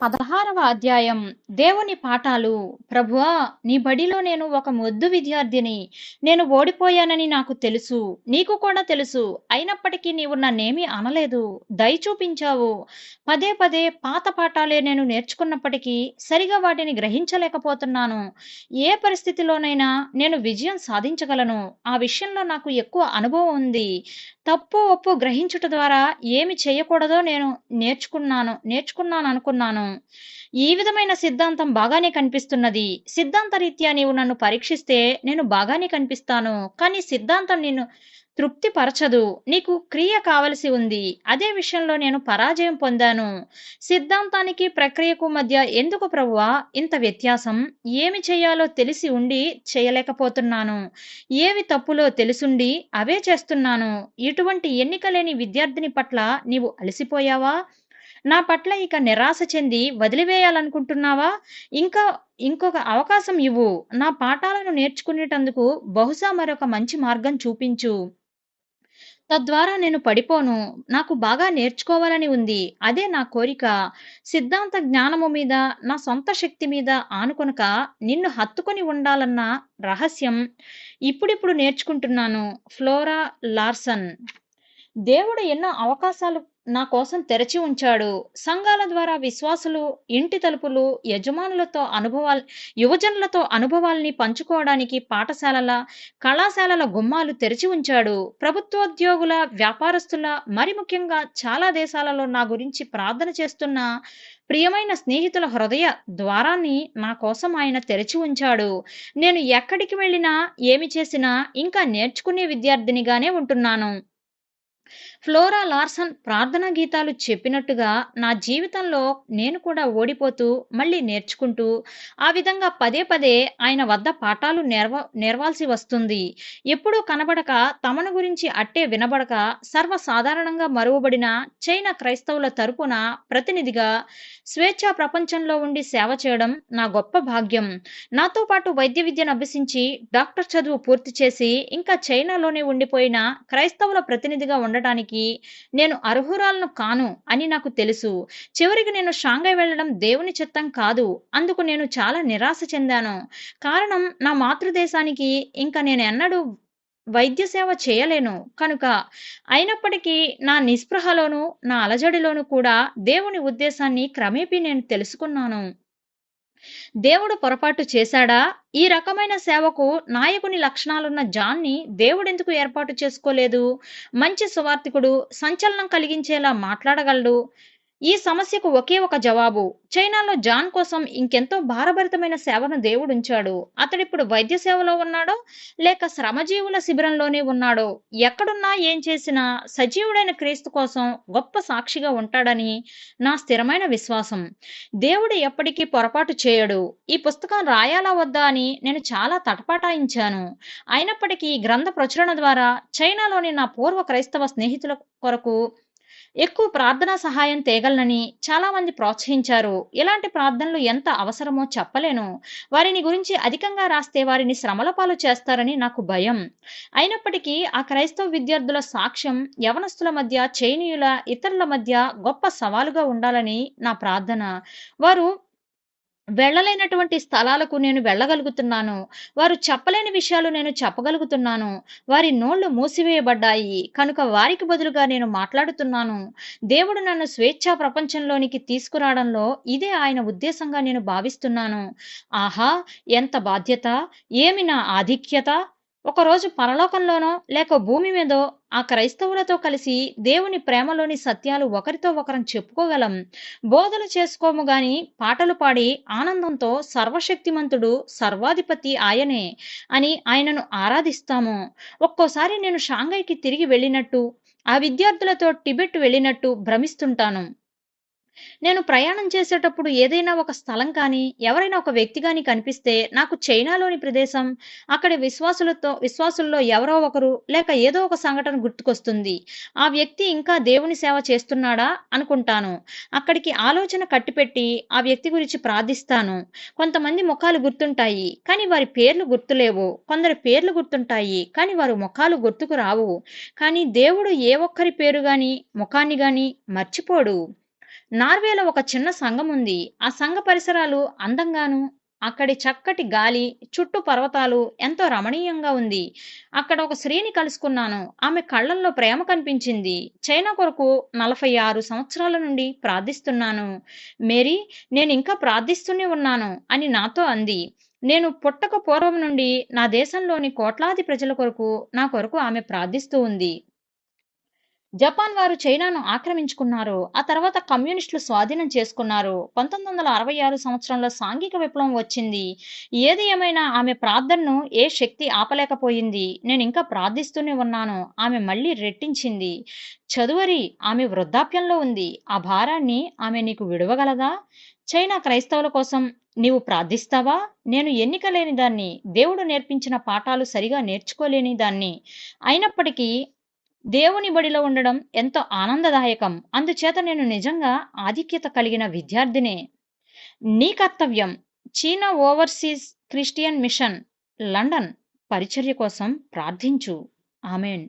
పదహారవ అధ్యాయం. దేవుని పాఠాలు. ప్రభువా నీ బడిలో నేను ఒక మొద్దు విద్యార్థిని. నేను ఓడిపోయానని నాకు తెలుసు. నీకు కూడా తెలుసు. అయినప్పటికీ నీవు నన్నేమీ అనలేదు. దయ చూపించావు. పదే పదే పాత పాఠాలే నేను నేర్చుకున్నప్పటికీ సరిగా వాటిని గ్రహించలేకపోతున్నాను. ఏ పరిస్థితిలోనైనా నేను విజయం సాధించగలను. ఆ విషయంలో నాకు ఎక్కువ అనుభవం ఉంది. తప్పు ఒప్పు గ్రహించుట ద్వారా ఏమి చేయకూడదో నేను నేర్చుకున్నాను నేర్చుకున్నాను అనుకున్నాను ఈ విధమైన సిద్ధాంతం బాగానే కనిపిస్తున్నది. సిద్ధాంత రీత్యా నీవు నన్ను పరీక్షిస్తే నేను బాగానే కనిపిస్తాను. కానీ సిద్ధాంతం నిన్ను తృప్తి పరచదు నీకు క్రియ కావలసి ఉంది. అదే విషయంలో నేను పరాజయం పొందాను. సిద్ధాంతానికి ప్రక్రియకు మధ్య ఎందుకు ప్రభువా ఇంత వ్యత్యాసం. ఏమి చేయాలో తెలిసి ఉండి చేయలేకపోతున్నాను. ఏవి తప్పులో తెలుసుండి అవే చేస్తున్నాను. ఇటువంటి ఎన్నిక లేని విద్యార్థిని పట్ల నీవు అలసిపోయావా? నా పట్ల ఇక నిరాశ చెంది వదిలివేయాలనుకుంటున్నావా? ఇంకా ఇంకొక అవకాశం ఇవ్వు. నా పాఠాలను నేర్చుకునేటందుకు బహుశా మరొక మంచి మార్గం చూపించు. తద్వారా నేను పడిపోను. నాకు బాగా నేర్చుకోవాలని ఉంది. అదే నా కోరిక. సిద్ధాంత జ్ఞానము మీద నా సొంత శక్తి మీద ఆనుకొనక నిన్ను హత్తుకొని ఉండాలన్న రహస్యం ఇప్పుడిప్పుడు నేర్చుకుంటున్నాను. Flora Larson. దేవుడు ఎన్నో అవకాశాలు నా కోసం తెరచి ఉంచాడు. సంఘాల ద్వారా విశ్వాసులు ఇంటి తలుపులు యజమానులతో అనుభవాలు యువజనులతో అనుభవాల్ని పంచుకోవడానికి పాఠశాలల కళాశాలల గుమ్మాలు తెరిచి ఉంచాడు. ప్రభుత్వోద్యోగుల వ్యాపారస్తుల మరి ముఖ్యంగా చాలా దేశాలలో నా గురించి ప్రార్థన చేస్తున్న ప్రియమైన స్నేహితుల హృదయ ద్వారాన్ని నా కోసం ఆయన తెరిచి ఉంచాడు. నేను ఎక్కడికి వెళ్ళినా ఏమి చేసినా ఇంకా నేర్చుకునే విద్యార్థినిగానే ఉంటున్నాను. ఫ్లోరా లార్సన్ ప్రార్థనా గీతాలు చెప్పినట్టుగా నా జీవితంలో నేను కూడా ఓడిపోతూ మళ్ళీ నేర్చుకుంటూ ఆ విధంగా పదే పదే ఆయన వద్ద పాఠాలు నేర్వ నేర్వాల్సి వస్తుంది. ఎప్పుడూ కనబడక తమను గురించి అట్టే వినబడక సర్వసాధారణంగా మరువబడిన చైనా క్రైస్తవుల తరపున ప్రతినిధిగా స్వేచ్ఛా ప్రపంచంలో ఉండి సేవ చేయడం నా గొప్ప భాగ్యం. నాతో పాటు వైద్య విద్యను అభ్యసించి డాక్టర్ చదువు పూర్తి చేసి ఇంకా చైనాలోనే ఉండిపోయిన క్రైస్తవుల ప్రతినిధిగా ఉండటానికి నేను అర్హురాలను కాను అని నాకు తెలుసు. చివరికి నేను షాంఘై వెళ్ళడం దేవుని చిత్తం కాదు. అందుకు నేను చాలా నిరాశ చెందాను. కారణం నా మాతృదేశానికి ఇంకా నేను ఎన్నడూ వైద్య సేవ చేయలేను. కనుక అయినప్పటికీ నా నిస్పృహలోను నా అలజడిలోను కూడా దేవుని ఉద్దేశాన్ని క్రమేపీ నేను తెలుసుకున్నాను. దేవుడు పొరపాటు చేశాడా? ఈ రకమైన సేవకు నాయకుని లక్షణాలున్న జాన్ని దేవుడెందుకు ఏర్పాటు చేసుకోలేదు? మంచి సువార్థికుడు సంచలనం కలిగించేలా మాట్లాడగలడు? ఈ సమస్యకు ఒకే ఒక జవాబు. చైనాలో జాన్ కోసం ఇంకెంతో భారభరితమైన సేవను దేవుడు ఉంచాడు. అతడిప్పుడు వైద్య సేవలో ఉన్నాడో లేక శ్రమజీవుల శిబిరంలోనే ఉన్నాడో? ఎక్కడున్నా ఏం చేసినా సజీవుడైన క్రీస్తు కోసం గొప్ప సాక్షిగా ఉంటాడని నా స్థిరమైన విశ్వాసం. దేవుడు ఎప్పటికీ పొరపాటు చేయడు. ఈ పుస్తకం రాయాలా వద్దా అని నేను చాలా తటపాటాయించాను. అయినప్పటికీ ఈ గ్రంథ ప్రచురణ ద్వారా చైనాలోని నా పూర్వ క్రైస్తవ స్నేహితుల కొరకు ఎక్కువ ప్రార్థనా సహాయం తేగలనని చాలామంది ప్రోత్సహించారు. ఇలాంటి ప్రార్థనలు ఎంత అవసరమో చెప్పలేను. వారిని గురించి అధికంగా రాస్తే వారిని శ్రమల పాలు చేస్తారని నాకు భయం. అయినప్పటికీ ఆ క్రైస్తవ విద్యార్థుల సాక్ష్యం యవనస్తుల మధ్య చైనీయుల ఇతరుల మధ్య గొప్ప సవాలుగా ఉండాలని నా ప్రార్థన. వారు వెళ్ళలేనటువంటి స్థలాలకు నేను వెళ్ళగలుగుతున్నాను. వారు చెప్పలేని విషయాలు నేను చెప్పగలుగుతున్నాను. వారి నోళ్ళు మూసివేయబడ్డాయి. కనుక వారికి బదులుగా నేను మాట్లాడుతున్నాను. దేవుడు నన్ను స్వేచ్ఛా ప్రపంచంలోనికి తీసుకురావడంలో ఇదే ఆయన ఉద్దేశంగా నేను భావిస్తున్నాను. ఆహా ఎంత బాధ్యత ఏమి నా ఆధిక్యత? ఒకరోజు పరలోకంలోనో లేక భూమి మీదో ఆ క్రైస్తవులతో కలిసి దేవుని ప్రేమలోని సత్యాలు ఒకరితో ఒకరం చెప్పుకోగలం. బోధలు చేసుకోము గాని పాటలు పాడి ఆనందంతో సర్వశక్తిమంతుడు సర్వాధిపతి ఆయనే అని ఆయనను ఆరాధిస్తాము. ఒక్కోసారి నేను షాంఘైకి తిరిగి వెళ్ళినట్టు ఆ విద్యార్థులతో టిబెట్ వెళ్ళినట్టు భ్రమిస్తుంటాను. నేను ప్రయాణం చేసేటప్పుడు ఏదైనా ఒక స్థలం కానీ ఎవరైనా ఒక వ్యక్తి కానీ కనిపిస్తే నాకు చైనాలోని ప్రదేశం అక్కడి విశ్వాసులతో విశ్వాసుల్లో ఎవరో ఒకరు లేక ఏదో ఒక సంఘటన గుర్తుకొస్తుంది. ఆ వ్యక్తి ఇంకా దేవుని సేవ చేస్తున్నాడా అనుకుంటాను. అక్కడికి ఆలోచన కట్టిపెట్టి ఆ వ్యక్తి గురించి ప్రార్థిస్తాను. కొంతమంది ముఖాలు గుర్తుంటాయి కానీ వారి పేర్లు గుర్తులేవు. కొందరి పేర్లు గుర్తుంటాయి కానీ వారు ముఖాలు గుర్తుకు రావు. కానీ దేవుడు ఏ ఒక్కరి పేరు గాని ముఖాన్ని గాని మర్చిపోడు. నార్వేలో ఒక చిన్న సంఘం ఉంది. ఆ సంఘ పరిసరాలు అందంగాను అక్కడి చక్కటి గాలి చుట్టూ పర్వతాలు ఎంతో రమణీయంగా ఉంది. అక్కడ ఒక స్త్రీని కలుసుకున్నాను. ఆమె కళ్ళల్లో ప్రేమ కనిపించింది. చైనా కొరకు నలభై ఆరు సంవత్సరాల నుండి ప్రార్థిస్తున్నాను. మేరీ నేను ఇంకా ప్రార్థిస్తూనే ఉన్నాను అని నాతో అంది. నేను పుట్టక పూర్వం నుండి నా దేశంలోని కోట్లాది ప్రజల కొరకు నా కొరకు ఆమె ప్రార్థిస్తూ ఉంది. జపాన్ వారు చైనాను ఆక్రమించుకున్నారు. ఆ తర్వాత కమ్యూనిస్టులు స్వాధీనం చేసుకున్నారు. పంతొమ్మిది వందల అరవై ఆరు సంవత్సరంలో సాంఘిక విప్లవం వచ్చింది. ఏది ఏమైనా ఆమె ప్రార్థనను ఏ శక్తి ఆపలేకపోయింది. నేను ఇంకా ప్రార్థిస్తూనే ఉన్నాను. ఆమె మళ్ళీ రెట్టించింది. చదువరి ఆమె వృద్ధాప్యంలో ఉంది. ఆ భారాన్ని ఆమె నీకు విడవగలదా? చైనా క్రైస్తవుల కోసం నీవు ప్రార్థిస్తావా? నేను ఎన్నిక లేని దాన్ని దేవుడు నేర్పించిన పాఠాలు సరిగా నేర్చుకోలేని దాన్ని. అయినప్పటికీ దేవుని బడిలో ఉండడం ఎంతో ఆనందదాయకం. అందుచేత నేను నిజంగా ఆధిక్యత కలిగిన విద్యార్థినే. నీ కర్తవ్యం చీనా ఓవర్సీస్ క్రిస్టియన్ మిషన్ లండన్ పరిచర్య కోసం ప్రార్థించు. ఆమెన్.